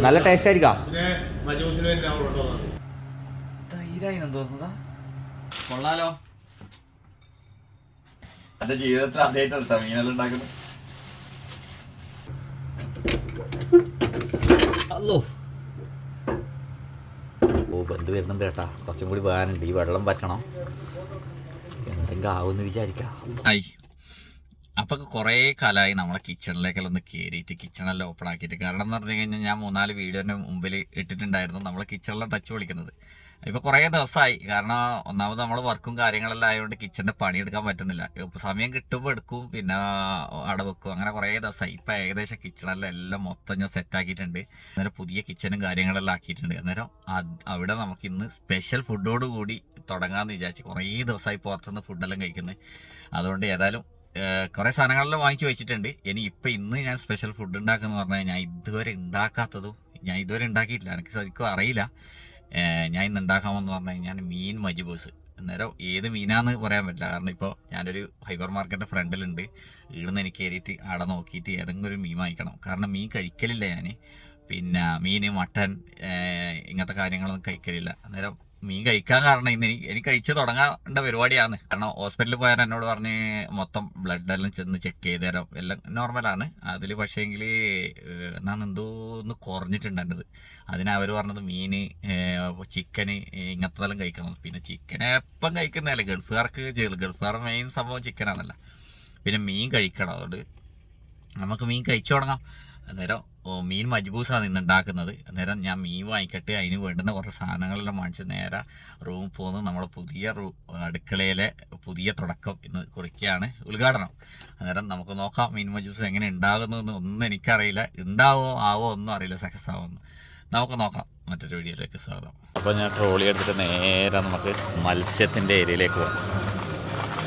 നല്ല ടേസ്റ്റ് ആയിരിക്കാം? കൊള്ളാലോ. എന്റെ ജീവിതത്തിൽ ആദ്യമായിട്ട് നിർത്താം മീനെല്ലാം ഉണ്ടാക്കുന്നത്. അല്ലോ ഓ ബന്ധു വരുന്നുണ്ട് കേട്ടാ. കുറച്ചും കൂടി പോകാനുണ്ട് ഈ വെള്ളം പറ്റണം. എന്തെങ്കിലും ആവുമെന്ന് വിചാരിക്കാം. അപ്പൊ കുറേ കാലമായി നമ്മളെ കിച്ചണിലേക്കെല്ലാം ഒന്ന് കയറിയിട്ട് കിച്ചണെല്ലാം ഓപ്പൺ ആക്കിയിട്ട് കാരണം എന്ന് പറഞ്ഞു കഴിഞ്ഞാൽ ഞാൻ മൂന്നാൽ വീഡിയോന്റെ മുമ്പിൽ ഇട്ടിട്ടുണ്ടായിരുന്നു നമ്മളെ കിച്ചണിലും ടച്ച് വിളിക്കുന്നത്. ഇപ്പൊ കുറേ ദിവസമായി കാരണം ഒന്നാമത് നമ്മൾ വർക്കും കാര്യങ്ങളെല്ലാം ആയതുകൊണ്ട് കിച്ചണിന്റെ പണിയെടുക്കാൻ പറ്റുന്നില്ല. സമയം കിട്ടുമ്പോൾ എടുക്കും പിന്നെ അവിടെ വെക്കും. അങ്ങനെ കുറേ ദിവസമായി ഇപ്പൊ ഏകദേശം കിച്ചണെല്ലാം എല്ലാം മൊത്തം ഞാൻ സെറ്റ് ആക്കിയിട്ടുണ്ട്. അന്നേരം പുതിയ കിച്ചണും കാര്യങ്ങളെല്ലാം ആക്കിയിട്ടുണ്ട്. അന്നേരം അവിടെ നമുക്ക് ഇന്ന് സ്പെഷ്യൽ ഫുഡോട് കൂടി തുടങ്ങാമെന്ന് വിചാരിച്ച് കുറേ ദിവസമായി പുറത്തുനിന്ന് ഫുഡെല്ലാം കഴിക്കുന്നത് അതുകൊണ്ട് ഏതായാലും കുറേ സാധനങ്ങളെല്ലാം വാങ്ങിച്ചു വെച്ചിട്ടുണ്ട്. ഇനി ഇപ്പം ഇന്ന് ഞാൻ സ്പെഷ്യൽ ഫുഡ് ഉണ്ടാക്കുന്ന പറഞ്ഞാൽ ഞാൻ ഇതുവരെ ഉണ്ടാക്കാത്തതും ഞാൻ ഇതുവരെ ഉണ്ടാക്കിയിട്ടില്ല. എനിക്ക് ശരിക്കും അറിയില്ല. ഞാൻ ഇന്ന് ഉണ്ടാക്കാമെന്ന് പറഞ്ഞു കഴിഞ്ഞാൽ മീൻ മജിബൂസ്. അന്നേരം ഏത് മീനാന്ന് പറയാൻ പറ്റില്ല. കാരണം ഇപ്പോൾ ഞാനൊരു ഹൈപ്പർ മാർക്കറ്റിന്റെ ഫ്രണ്ടിലുണ്ട്. ഇവിടുന്ന് എനിക്ക് കയറിയിട്ട് അവിടെ നോക്കിയിട്ട് ഏതെങ്കിലും ഒരു മീൻ വാങ്ങിക്കണം. കാരണം മീൻ കഴിക്കലില്ല ഞാൻ പിന്നെ മീൻ മട്ടൻ ഇങ്ങനത്തെ കാര്യങ്ങളൊന്നും കഴിക്കലില്ല. അന്നേരം മീൻ കഴിക്കാൻ കാരണം ഇന്ന് എനിക്ക് എനിക്ക് കഴിച്ച് തുടങ്ങേണ്ട പരിപാടിയാണ്. കാരണം ഹോസ്പിറ്റലിൽ പോയാൽ എന്നോട് പറഞ്ഞ് മൊത്തം ബ്ലഡ് എല്ലാം ചെന്ന് ചെക്ക് ചെയ്ത് തരാം. എല്ലാം നോർമലാണ് അതിൽ പക്ഷേങ്കിൽ ഞാൻ എന്തോ ഒന്ന് കുറഞ്ഞിട്ടുണ്ട് എന്റെത്. അതിന് പറഞ്ഞത് മീൻ ചിക്കന് ഇങ്ങനത്തെല്ലാം കഴിക്കണം. പിന്നെ ചിക്കൻ എപ്പം കഴിക്കുന്നതല്ല ഗൾഫുകാർക്ക് ഗൾഫുകാർ മെയിൻ സംഭവം ചിക്കനാണല്ല പിന്നെ മീൻ കഴിക്കണം. അതുകൊണ്ട് നമുക്ക് മീൻ കഴിച്ചു തുടങ്ങാം. അന്നേരം മീൻ മജ്ബൂസാണ് ഇന്ന് ഉണ്ടാക്കുന്നത് അന്നേരം ഞാൻ മീൻ വാങ്ങിക്കട്ടെ അതിന് വേണ്ടുന്ന കുറച്ച് സാധനങ്ങളെല്ലാം വാങ്ങിച്ച് നേരെ റൂമിൽ പോകുന്നു നമ്മളെ പുതിയ റൂ അടുക്കളയിലെ പുതിയ തുടക്കം ഇന്ന് കുറിക്കുകയാണ് ഉദ്ഘാടനം. അന്നേരം നമുക്ക് നോക്കാം മീൻ മജ്ബൂസ് എങ്ങനെ ഉണ്ടാകുന്നതെന്ന് ഒന്നും എനിക്കറിയില്ല. ഉണ്ടാവോ ആവോ ഒന്നും അറിയില്ല സക്സസ് ആവുമെന്ന് നമുക്ക് നോക്കാം. മറ്റൊരു വീഡിയോയിലേക്ക് സ്വാഗതം. അപ്പോൾ ഞാൻ ട്രോളി എടുത്തിട്ട് നേരെ നമുക്ക് മത്സ്യത്തിന്റെ ഏരിയയിലേക്ക് പോകാം.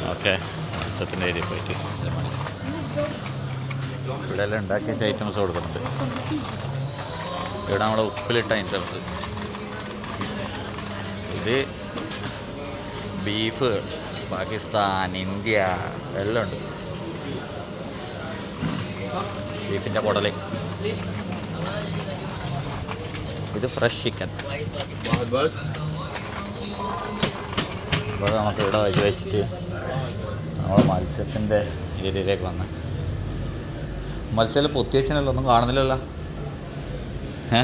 ഓക്കെ. മത്സ്യത്തിന്റെ ഏരിയയിൽ പോയിട്ട്. ഇവിടെ എല്ലാം ഉണ്ടാക്കി വെച്ച ഐറ്റംസ് കൊടുക്കുന്നുണ്ട്. ഇവിടെ നമ്മുടെ ഉപ്പിലിട്ട ഐറ്റംസ് ഇത് ബീഫ് പാകിസ്ഥാൻ ഇന്ത്യ എല്ലാം ഉണ്ട്. ബീഫിന്റെ കുടൽ ഇത് ഫ്രഷ് ചിക്കൻ ഇവിടെ നമുക്ക് ഇവിടെ വഴി വെച്ചിട്ട് നമ്മൾ മത്സ്യത്തിന്റെ ഏരിയയിലേക്ക് വന്ന് മത്സ്യം പൊത്തി വെച്ചല്ലോ ഒന്നും കാണുന്നില്ലല്ലോ. ഏ?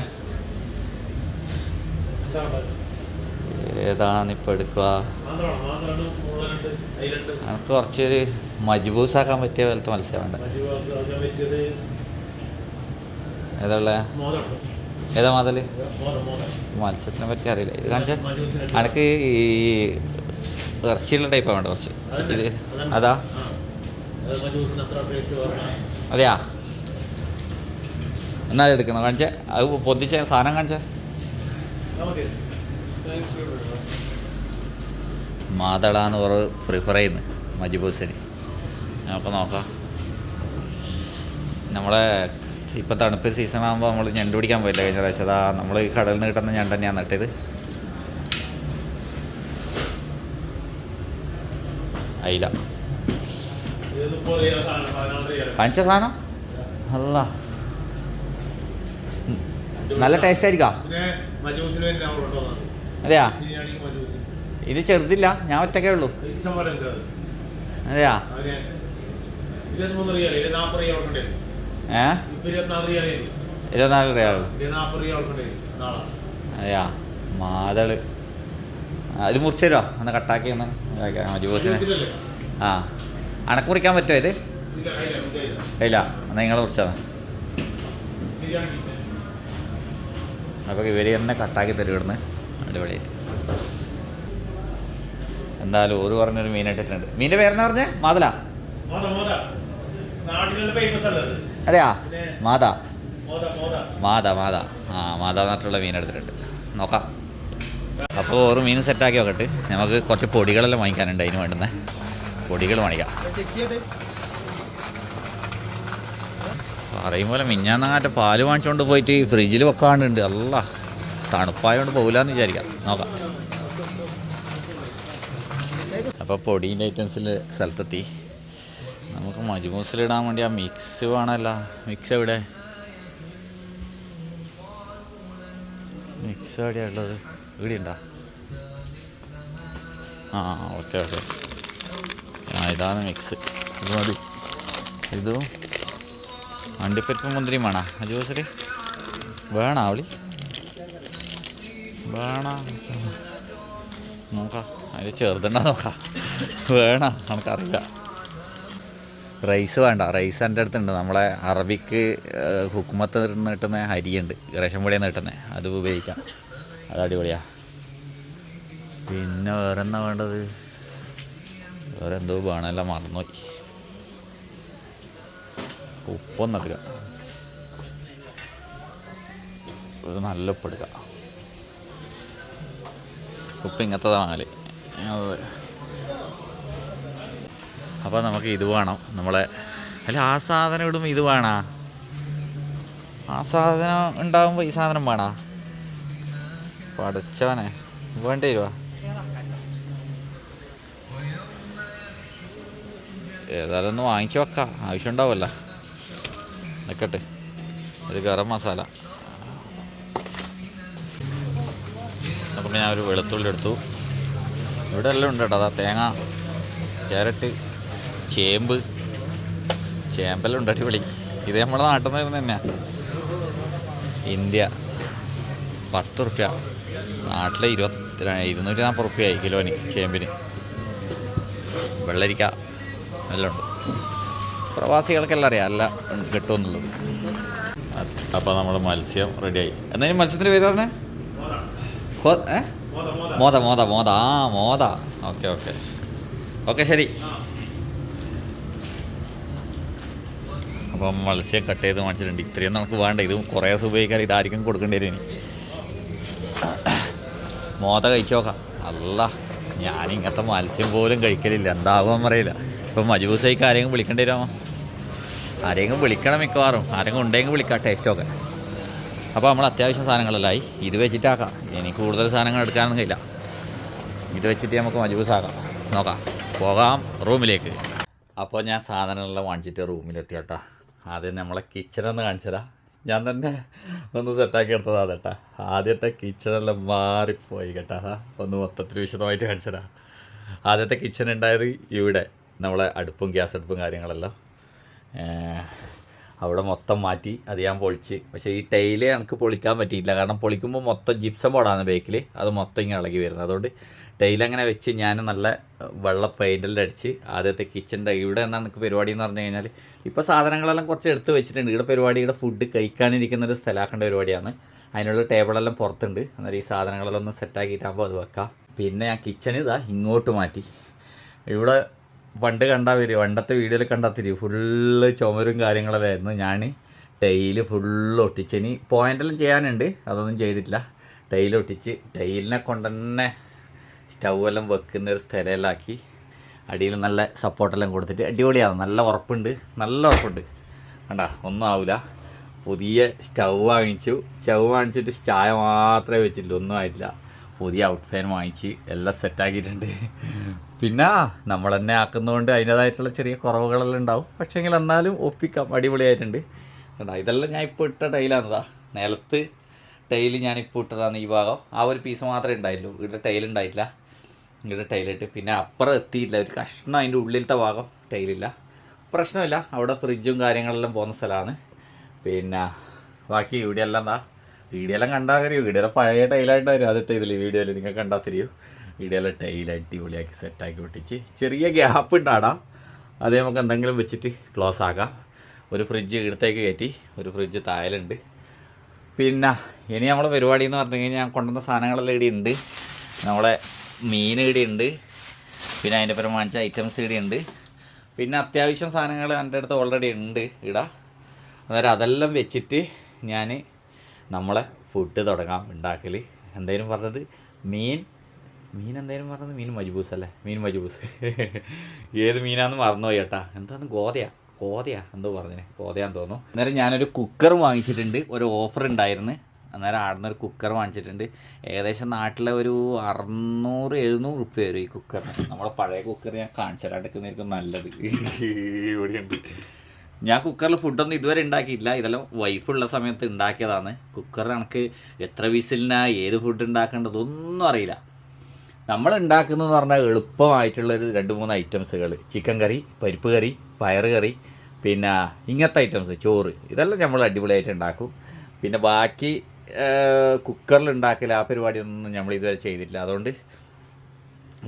ഏതാണ് ഇപ്പോൾ എടുക്കുക? എനിക്ക് കുറച്ച് മജ്ബൂസ് ആക്കാൻ എനിക്ക് കുറച്ചൊരു മജ്ബൂസാക്കാൻ പറ്റിയ പോലത്തെ മത്സ്യം വേണ്ട മോദമുണ്ട് ഏതാ മാതൽ? മത്സ്യത്തിനെ പറ്റി അറിയില്ല. ഇത് കാണിച്ചാൽ എനിക്ക് ഈ ഇറച്ചിയുള്ള ടൈപ്പാണ് വേണ്ട കുറച്ച്. ഇത് അതാ? അതെയാ? എന്നാ എടുക്കുന്നത്? കാണിച്ചേ. അത് പൊതിച്ച സാധനം കാണിച്ചേ. മാതളാന്ന് പറ പ്രിഫർ ചെയ്യുന്നത് മജിബൂസിന് നമുക്ക് നോക്കാം. നമ്മളെ ഇപ്പം തണുപ്പ് സീസൺ ആകുമ്പോൾ നമ്മൾ ഞണ്ട് പിടിക്കാൻ പോയില്ല കഴിഞ്ഞ പ്രാവശ്യം? അതാ നമ്മൾ ഈ കടലിൽ നിന്ന് കിട്ടുന്ന ഞണ്ട് തന്നെയാണ് നട്ടത്. അയില. കാണിച്ച സാധനം? അല്ല നല്ല ടേസ്റ്റ് ആയിരിക്കാം? അതെയാ? ഇത് ചെറുതില്ല ഞാൻ ഒറ്റക്കേ ഉള്ളൂ. അതെയാ? ഏ? ഇരുപത്തിനാല് അതെയാ? മാതൾ. അത് മുറിച്ച് തരുമോ ഒന്ന് കട്ടാക്കി ഒന്ന് ഇതാക്കാം ആ. അണക്ക് മുറിക്കാൻ പറ്റുമോ ഇത്? ഇല്ല, എന്നാൽ നിങ്ങൾ മുറിച്ചാണ്. അപ്പോൾ ഇവർ തന്നെ കട്ടാക്കി തരും ഇവിടുന്ന്. അടിപൊളിയായിട്ട്. എന്തായാലും ഒരു പറഞ്ഞൊരു മീൻ ഇട്ടിട്ടുണ്ട് മീന്റെ പേരെന്ന് പറഞ്ഞേ? മാതല. നാട്ടിലുള്ള? അതെയാ? മാത. മാത മാത. ആ മാത എന്നിട്ടുള്ള മീൻ എടുത്തിട്ടുണ്ട്. നോക്കാം. അപ്പോൾ ഒരു മീൻ സെറ്റാക്കി നോക്കട്ടെ. നമുക്ക് കുറച്ച് പൊടികളെല്ലാം വാങ്ങിക്കാനുണ്ട് അതിന് വേണ്ടുന്ന. പൊടികൾ വാങ്ങിക്കാം. പറയും പോലെ മിഞ്ഞാന്നാറ്റ പാൽ വാങ്ങിച്ചുകൊണ്ട് പോയിട്ട് ഫ്രിഡ്ജിൽ വെക്കാണ്ടുണ്ട് അല്ല തണുപ്പായതുകൊണ്ട് പോകില്ലെന്ന് വിചാരിക്കാം. നോക്കാം. അപ്പോൾ പൊടീന്റെ ഐറ്റംസിൽ സ്ഥലത്തെത്തി. നമുക്ക് മജുമൂസിലിടാൻ വേണ്ടി ആ മിക്സ് വേണമല്ല. മിക്സ് എവിടെ? മിക്സ് എവിടെയാണ് ഇവിടെ ഉണ്ടോ ആ ഓക്കെ ഓക്കെ. ആ ഇതാണ് മിക്സ് ഇത് മതി. ഇതും അണ്ടിപ്പരിപ്പ് മുന്തിരിയും വേണോ? ആ ജ്യൂസിൽ വേണോ അവളി? വേണ? നോക്കാം. അതിൽ ചെറുതുണ്ടോ നോക്കാം. വേണ? നമുക്കറിയില്ല. റൈസ് വേണ്ട. റൈസ് എന്റെ അടുത്തുണ്ട് നമ്മളെ അറബിക്ക് ഹുക്കുമത്ത് നിന്ന് കിട്ടുന്ന അരിയുണ്ട്. റേഷൻ പൊടിയിൽ നിന്ന് കിട്ടുന്നത് അത് ഉപയോഗിക്കാം. അത് അടിപൊളിയാ. പിന്നെ വേറെന്താ വേണ്ടത്? വേറെ എന്തോ വേണമെല്ലാം മറന്നുപോയി. ഉപ്പൊന്നല്ല ഒരു നല്ല ഉപ്പ് എടുക്കുക ഉപ്പ് ഇങ്ങനത്തെ വാങ്ങൽ. അപ്പോൾ നമുക്ക് ഇത് വേണം. നമ്മളെ അല്ല ആ സാധനം ഇടുമ്പോൾ ഇത് വേണോ? ആ സാധനം ഉണ്ടാകുമ്പോൾ ഈ സാധനം വേണോ? പഠിച്ചവനെ വേണ്ടി വരുവാ. ഏതായാലും ഒന്ന് വാങ്ങിച്ചു വെക്കാം. ആവശ്യം ഉണ്ടാവുമല്ലോ നിൽക്കട്ടെ ഒരു ഗരം മസാല. അപ്പം ഞാൻ ഒരു വെളുത്തുള്ളി എടുത്തു. ഇവിടെ എല്ലാം ഉണ്ട് കേട്ടോ. അതാ തേങ്ങ ക്യാരറ്റ് ചേമ്പ്. ചേമ്പെല്ലാം ഉണ്ട് അടിപൊളി. ഇത് നമ്മുടെ നാട്ടിൽ നിന്ന് തന്നെയാ. ഇന്ത്യ. പത്ത് റുപ്യ നാട്ടിലെ ഇരുപത്തി ഇരുന്നൂറ്റി നാൽപ്പത് റുപ്യയായി കിലോന് ചേമ്പിന്. വെള്ളരിക്ക. എല്ലാം ഉണ്ട്. പ്രവാസികൾക്കെല്ലാം അറിയാം അല്ല കിട്ടുമെന്നുള്ളത്. അപ്പോൾ നമ്മൾ മത്സ്യം റെഡിയായി എന്നാലും മത്സ്യത്തിന്റെ പേര് പറഞ്ഞേ? ഏ? മോത മോത മോത ആ മോത ഓക്കെ ഓക്കെ. ഓക്കെ ശരി. അപ്പം മത്സ്യം കട്ട് ചെയ്ത് വാങ്ങിച്ചിട്ടുണ്ട് ഇത്രയും നമുക്ക് വേണ്ട. ഇത് കുറേ ദിവസം ഉപയോഗിക്കാൻ ഇതായിരിക്കും കൊടുക്കേണ്ടി വരും മോത കഴിച്ചു നോക്കാം. അല്ല ഞാനിങ്ങനത്തെ മത്സ്യം പോലും കഴിക്കലില്ല. എന്താകുമെന്ന് അറിയില്ല. ഇപ്പം മജൂസൈക്ക് ആരെങ്കിലും വിളിക്കേണ്ടി വരുമോ? ആരെങ്കിലും വിളിക്കണം മിക്കവാറും. ആരെങ്കിലും ഉണ്ടെങ്കിൽ വിളിക്കാം ടേസ്റ്റ് ഒക്കെ. അപ്പോൾ നമ്മൾ അത്യാവശ്യം സാധനങ്ങളല്ലായി ഇത് വെച്ചിട്ടാക്കാം ഇനി കൂടുതൽ സാധനങ്ങൾ എടുക്കാനൊന്നും കഴിയില്ല. ഇത് വെച്ചിട്ട് നമുക്ക് മജൂസ് ആക്കാം. നോക്കാം. പോകാം റൂമിലേക്ക്. അപ്പോൾ ഞാൻ സാധനങ്ങളെല്ലാം വാങ്ങിച്ചിട്ട് റൂമിലെത്തി കേട്ടോ. ആദ്യം നമ്മളെ കിച്ചണൊന്ന് കാണിച്ചതാ ഞാൻ തന്നെ ഒന്ന് സെറ്റാക്കി എടുത്തതാ കേട്ടാ. ആദ്യത്തെ കിച്ചണെല്ലാം മാറിപ്പോയി കേട്ടാ. ഒന്ന് മൊത്തത്തിൽ വിശദമായിട്ട് കാണിച്ചതാ ആദ്യത്തെ കിച്ചൺ ഉണ്ടായത് ഇവിടെ. നമ്മളെ അടുപ്പും ഗ്യാസ് അടുപ്പും കാര്യങ്ങളെല്ലാം. അവിടെ മൊത്തം മാറ്റി അത് ഞാൻ പൊളിച്ച്. പക്ഷേ ഈ ടൈൽ എനിക്ക് പൊളിക്കാൻ പറ്റിയില്ല കാരണം പൊളിക്കുമ്പോൾ മൊത്തം ജിപ്സം ബോർഡാണ് ബേക്കിൽ അത് മൊത്തം ഇങ്ങനെ ഇളകി വരുന്നത്. അതുകൊണ്ട് ടൈൽ അങ്ങനെ വെച്ച് ഞാൻ നല്ല വെള്ള പെയിന്റെല്ലാം അടിച്ച് ആദ്യത്തെ കിച്ചന്റെ ഇവിടെ എന്നാണ് എനിക്ക് പരിപാടി എന്ന് പറഞ്ഞു കഴിഞ്ഞാൽ ഇപ്പോൾ സാധനങ്ങളെല്ലാം കുറച്ച് എടുത്ത് വെച്ചിട്ടുണ്ട്. ഇവിടെ പരിപാടിയുടെ ഫുഡ് കഴിക്കാനിരിക്കുന്ന ഒരു സ്ഥലമാക്കേണ്ട പരിപാടിയാണ്. അതിനുള്ള ടേബിളെല്ലാം പുറത്തുണ്ട്. അന്നേരം ഈ സാധനങ്ങളെല്ലാം ഒന്ന് സെറ്റാക്കിയിട്ടാകുമ്പോൾ അത് വെക്കാം. പിന്നെ ഞാൻ കിച്ചൺ ഇതാ ഇങ്ങോട്ട് മാറ്റി. ഇവിടെ പണ്ട് കണ്ടാൽ വരും പണ്ടത്തെ വീഡിയോയിൽ കണ്ടാൽ തിരി ഫുള്ള് ചുമരും കാര്യങ്ങളല്ലായിരുന്നു ഞാൻ ടൈൽ ഫുള്ള് ഒട്ടിച്ചിനി പോയിന്റെല്ലാം ചെയ്യാനുണ്ട്. അതൊന്നും ചെയ്തിട്ടില്ല. ടൈൽ ഒട്ടിച്ച്. ടൈലിനെ കൊണ്ട് തന്നെ സ്റ്റൗവെല്ലാം വെക്കുന്ന ഒരു സ്ഥലമെല്ലാം ആക്കി. അടിയിൽ നല്ല സപ്പോർട്ടെല്ലാം കൊടുത്തിട്ട് അടിപൊളിയാണ് നല്ല ഉറപ്പുണ്ട്. നല്ല ഉറപ്പുണ്ട്. വേണ്ട ഒന്നും ആവില്ല പുതിയ സ്റ്റൗ വാങ്ങിച്ചു. സ്റ്റൗ വാങ്ങിച്ചിട്ട് ചായ മാത്രമേ വെച്ചിട്ടുള്ളൂ. ഒന്നും ആയിട്ടില്ല. പുതിയ ഔട്ട് ഫാൻ വാങ്ങിച്ച് എല്ലാം സെറ്റാക്കിയിട്ടുണ്ട് പിന്നെ നമ്മൾ തന്നെ ആക്കുന്നതുകൊണ്ട് അതിന്റേതായിട്ടുള്ള ചെറിയ കുറവുകളെല്ലാം ഉണ്ടാവും. പക്ഷേങ്കിൽ എന്നാലും ഒപ്പിക്കാം. അടിപൊളിയായിട്ടുണ്ട്. കണ്ടാ ഇതെല്ലാം ഞാൻ ഇപ്പോൾ ഇട്ട ടൈലാണതാ നിലത്ത് ടൈൽ ഞാനിപ്പോൾ ഇട്ടതാണ് ഈ ഭാഗം. ആ ഒരു പീസ് മാത്രമേ ഉണ്ടായിട്ടുള്ളൂ. ഇവിടെ ടൈൽ ഉണ്ടായിട്ടില്ല. ഇവിടെ ടൈലിട്ട് പിന്നെ അപ്പുറം എത്തിയില്ല ഒരു കഷ്ണം അതിന്റെ ഉള്ളിലത്തെ ഭാഗം ടൈലില്ല പ്രശ്നമില്ല. അവിടെ ഫ്രിഡ്ജും കാര്യങ്ങളെല്ലാം പോകുന്ന സ്ഥലമാണ്. പിന്നെ ബാക്കി ഇവിടെ എല്ലാം എന്താ വീഡിയോയെല്ലാം കണ്ടാൽ അറിയൂ വീഡിയോയിലെ പഴയ ടൈലായിട്ട് വരും ആദ്യത്തെ ഇതിൽ വീഡിയോയിൽ നിങ്ങൾ കണ്ടാൽ തിരിയൂ. വീഡിയോയിലെ ടൈൽ അടിപൊളിയാക്കി സെറ്റാക്കി ഒട്ടിച്ച് ചെറിയ ഗ്യാപ്പ് ഉണ്ടാടാം. അത് നമുക്ക് എന്തെങ്കിലും വെച്ചിട്ട് ക്ലോസ് ആക്കാം. ഒരു ഫ്രിഡ്ജ് ഇടത്തേക്ക് കയറ്റി ഒരു ഫ്രിഡ്ജ് തായലുണ്ട് പിന്നെ ഇനി നമ്മൾ പരിപാടി എന്ന് പറഞ്ഞു കഴിഞ്ഞാൽ ഞാൻ കൊണ്ടുവന്ന സാധനങ്ങളെല്ലാം ഇവിടെ ഉണ്ട് നമ്മളെ മീൻ ഇവിടെ ഉണ്ട് പിന്നെ അതിന്റെ പരം വാങ്ങിച്ച ഐറ്റംസ് ഇവിടെ ഉണ്ട് പിന്നെ അത്യാവശ്യം സാധനങ്ങൾ എന്റെ അടുത്ത് ഓൾറെഡി ഉണ്ട് ഇടാം. അന്നേരം അതെല്ലാം വെച്ചിട്ട് ഞാൻ നമ്മളെ ഫുഡ് തുടങ്ങാം ഉണ്ടാക്കൽ എന്തായാലും പറഞ്ഞത്? മീൻ? മീൻ എന്തായാലും പറഞ്ഞത്? മീൻ മജ്ബൂസ് അല്ലേ? മീൻ മജ്ബൂസ്. ഏത് മീനാന്ന് മറന്നുപോയി ചേട്ടാ എന്താന്ന്? ഗോതയാ. കോതയാ എന്തോ പറഞ്ഞേ കോതയാന്ന് തോന്നുന്നു. അന്നേരം ഞാനൊരു കുക്കർ വാങ്ങിച്ചിട്ടുണ്ട്. ഒരു ഓഫർ ഉണ്ടായിരുന്നു. അന്നേരം ആടുന്ന ഒരു കുക്കർ വാങ്ങിച്ചിട്ടുണ്ട്. ഏകദേശം നാട്ടിലെ ഒരു അറുന്നൂറ് എഴുന്നൂറ് റുപ്യ വരും ഈ കുക്കറിന് നമ്മളെ പഴയ കുക്കർ ഞാൻ കാണിച്ചു തരാണ്ടിരിക്കുന്നതായിരിക്കും നല്ലത്. ഇവിടെയുണ്ട് ഞാൻ കുക്കറിൽ ഫുഡൊന്നും ഇതുവരെ ഉണ്ടാക്കിയില്ല ഇതെല്ലാം വൈഫുള്ള സമയത്ത് ഉണ്ടാക്കിയതാണ്. കുക്കർ കണക്ക് എത്ര വിസിലിനാ ഏത് ഫുഡ് ഉണ്ടാക്കേണ്ടതൊന്നും അറിയില്ല. നമ്മൾ ഉണ്ടാക്കുന്നതെന്ന് പറഞ്ഞാൽ എളുപ്പമായിട്ടുള്ളൊരു രണ്ട് മൂന്ന് ഐറ്റംസുകൾ ചിക്കൻ കറി പരിപ്പ് കറി പയർ കറി പിന്നെ ഇങ്ങനത്തെ ഐറ്റംസ് ചോറ്. ഇതെല്ലാം നമ്മൾ അടിപൊളിയായിട്ട് ഉണ്ടാക്കും. പിന്നെ ബാക്കി കുക്കറിൽ ഉണ്ടാക്കില്ല ആ പരിപാടിയൊന്നും നമ്മൾ ഇതുവരെ ചെയ്തിട്ടില്ല. അതുകൊണ്ട്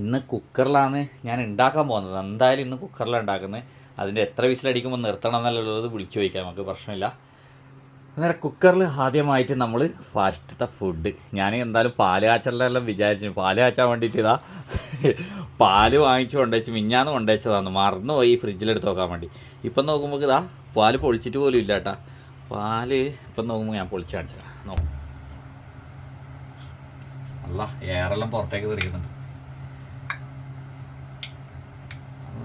ഇന്ന് കുക്കറിലാണ് ഞാൻ ഉണ്ടാക്കാൻ പോകുന്നത്. എന്തായാലും ഇന്ന് കുക്കറിലാണ് ഉണ്ടാക്കുന്നത്. അതിന്റെ എത്ര വിസിലടിക്കുമ്പോൾ നിർത്തണം എന്നുള്ളത് വിളിച്ചു ചോദിക്കാം. നമുക്ക് പ്രശ്നമില്ല. അന്നേരം കുക്കറിൽ ആദ്യമായിട്ട് നമ്മൾ ഫാസ്റ്റത്തെ ഫുഡ് ഞാൻ എന്തായാലും പാൽ കാച്ചലെല്ലാം വിചാരിച്ചു. പാൽ കാച്ചാൻ വേണ്ടിയിട്ട് ഇതാ പാൽ വാങ്ങിച്ച് കൊണ്ടുവച്ച് മിഞ്ഞാന്ന് കൊണ്ടുവച്ചതാണ്. മറന്നുപോയി ഫ്രിഡ്ജിലെടുത്ത് നോക്കാൻ വേണ്ടി. ഇപ്പം നോക്കുമ്പോൾ ഇതാ പാൽ പൊളിച്ചിട്ട് പോലും ഇല്ല കേട്ടാ. പാൽ ഇപ്പം നോക്കുമ്പോൾ ഞാൻ പൊളിച്ച് കാണിച്ചതാ. നോക്കും. അല്ല എയറെല്ലാം പുറത്തേക്ക് തെറിക്കുന്നുണ്ട്.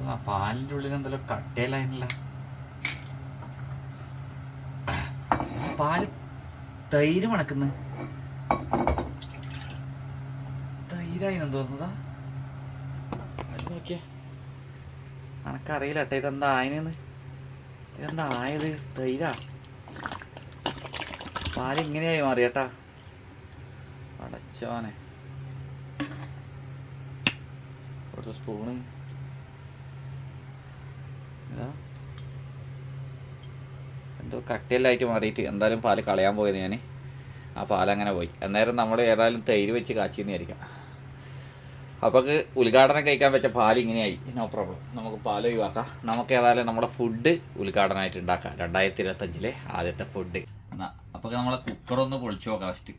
അല്ല പാലിന്റെ ഉള്ളിൽ എന്തെല്ലാം കട്ടയിലായില്ല പാൽ തൈര് മണക്കുന്ന. തൈരായി തോന്നുന്നതാ അത് നോക്കിയേ അനക്കറിയില്ല കേട്ടോ ഇതെന്താ ആയനെന്ന്. ഇതെന്താ ആയത്? തൈരാ. പാൽ ഇങ്ങനെയായി മാറിയേട്ടാ. അടച്ചോനെ കുറച്ച് സ്പൂണ് എന്തോ കട്ടിയെല്ലായിട്ട് മാറിയിട്ട് എന്തായാലും പാൽ കളയാൻ പോയത് ഞാൻ ആ പാലങ്ങനെ പോയി. അന്നേരം നമ്മൾ ഏതായാലും തൈര് വെച്ച് കാച്ചിന്ന് വിചാരിക്കാം. അപ്പോൾ ഉദ്ഘാടനം കഴിക്കാൻ വെച്ച പാൽ ഇങ്ങനെയായി. നോ പ്രോബ്ലം നമുക്ക് പാൽ ഒഴിവാക്കാം. നമുക്ക് ഏതായാലും നമ്മുടെ ഫുഡ് ഉദ്ഘാടനമായിട്ട് ഉണ്ടാക്കാം. രണ്ടായിരത്തി ഇരുപത്തഞ്ചിലെ ആദ്യത്തെ ഫുഡ്. എന്നാ അപ്പോൾ നമ്മളെ കുക്കറൊന്ന് പൊളിച്ചു നോക്കാം ഫസ്റ്റ്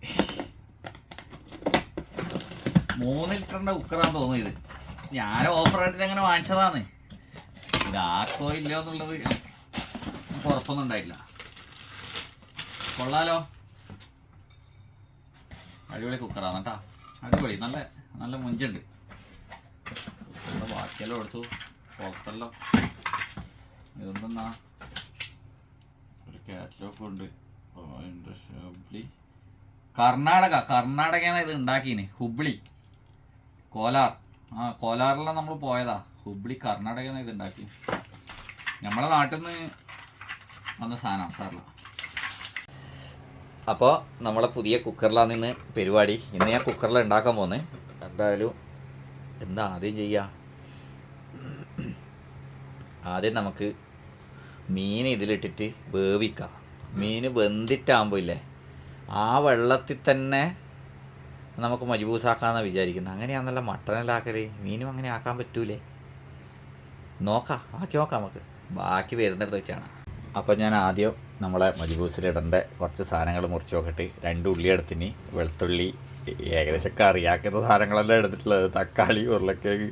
മൂന്ന് ലിറ്ററിന്റെ കുക്കറാന്ന് തോന്നുന്നു ഇത്. ഞാൻ ഓഫറായിട്ട് അങ്ങനെ വാങ്ങിച്ചതാണ്. ഇത് ആക്കോ ഇല്ലയോ എന്നുള്ളത് ഉറപ്പൊന്നും ഉണ്ടായില്ല കൊള്ളാലോ. അടിപൊളി കുക്കറാണ് കേട്ടാ. അടിപൊളി. നല്ല നല്ല മുഞ്ചുണ്ട്. ബാക്കിയെല്ലാം എടുത്തു പുറത്തല്ലോ. ഇതെന്തെന്നാ ഒരു കാറ്റലോഗ് ഉണ്ട്. ഹുബ്ലി? കർണാടക. കർണാടകയാണ് ഇത് ഉണ്ടാക്കീന്. ഹുബ്ലി. കോലാർ. ആ കോലാറിലാണ് നമ്മൾ പോയതാ. ഹുബ്ലി കർണാടക ഇത് ഉണ്ടാക്കി നമ്മളെ നാട്ടിൽ നിന്ന് വന്ന സാധനം സാറില്ല അപ്പോൾ നമ്മളെ പുതിയ കുക്കറിലാണ് ഇന്ന് പരിപാടി. ഇന്ന് ഞാൻ കുക്കറിൽ ഉണ്ടാക്കാൻ പോകുന്നത് എന്തായാലും എന്താ ആദ്യം ചെയ്യുക ആദ്യം നമുക്ക് മീൻ ഇതിലിട്ടിട്ട് വേവിക്കാം. മീൻ വെന്തിട്ടാകുമ്പോൾ ഇല്ലേ? ആ വെള്ളത്തിൽ തന്നെ നമുക്ക് മജബൂസാക്കാന്നാണ് വിചാരിക്കുന്നത് അങ്ങനെയാണല്ലോ മട്ടനല്ലാക്കൽ. മീനും അങ്ങനെ ആക്കാൻ പറ്റൂലേ. നോക്കാം. ആക്കി നോക്കാം നമുക്ക്. ബാക്കി വരുന്നിടത്ത് വെച്ചാണ്. അപ്പോൾ ഞാൻ ആദ്യം നമ്മളെ മജ്ബൂസിലിടേണ്ട കുറച്ച് സാധനങ്ങൾ മുറിച്ച് നോക്കിയിട്ട് രണ്ട് ഉള്ളി എടുത്തിന് വെളുത്തുള്ളി ഏകദേശം കറിയാക്കുന്ന സാധനങ്ങളെല്ലാം എടുത്തിട്ടുള്ളത്. തക്കാളി ഉരുളക്കിഴങ്ങ്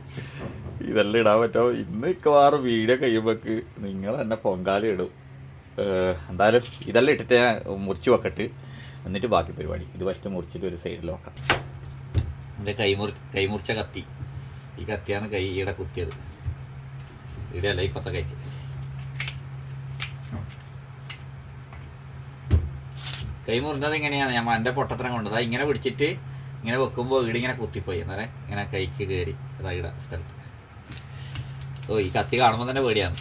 ഇതെല്ലാം ഇടാൻ പറ്റുമോ ഇന്ന് മിക്കവാറും വീഡിയോ കഴിയുമ്പോൾക്ക് നിങ്ങൾ തന്നെ പൊങ്കാലി ഇടും. എന്തായാലും ഇതെല്ലാം ഇട്ടിട്ട് മുറിച്ച് വെക്കട്ട്. എന്നിട്ട് ബാക്കി പരിപാടി. ഇത് ഫസ്റ്റ് മുറിച്ചിട്ട് ഒരു സൈഡിൽ വെക്കാം. എന്റെ കൈമുറി കൈമുറിച്ച കത്തി. ഈ കത്തിയാണ് കൈ ഈടെ കുത്തിയത്. ഇവിടെ അല്ല ഇപ്പത്തെ കൈക്ക്. കൈ മുറിഞ്ഞത് ഇങ്ങനെയാണ്. ഞാൻ എന്റെ പൊട്ടത്തരം കൊണ്ടത് ഇങ്ങനെ പിടിച്ചിട്ട് ഇങ്ങനെ വെക്കുമ്പോൾ ഇവിടെ ഇങ്ങനെ കുത്തിപ്പോയി. എന്നാലേ ഇങ്ങനെ കൈക്ക് കയറി അതാ ഇവിടെ സ്ഥലത്ത്. ഓ ഈ കത്തി കാണുമ്പോൾ തന്നെ പേടിയാണ്.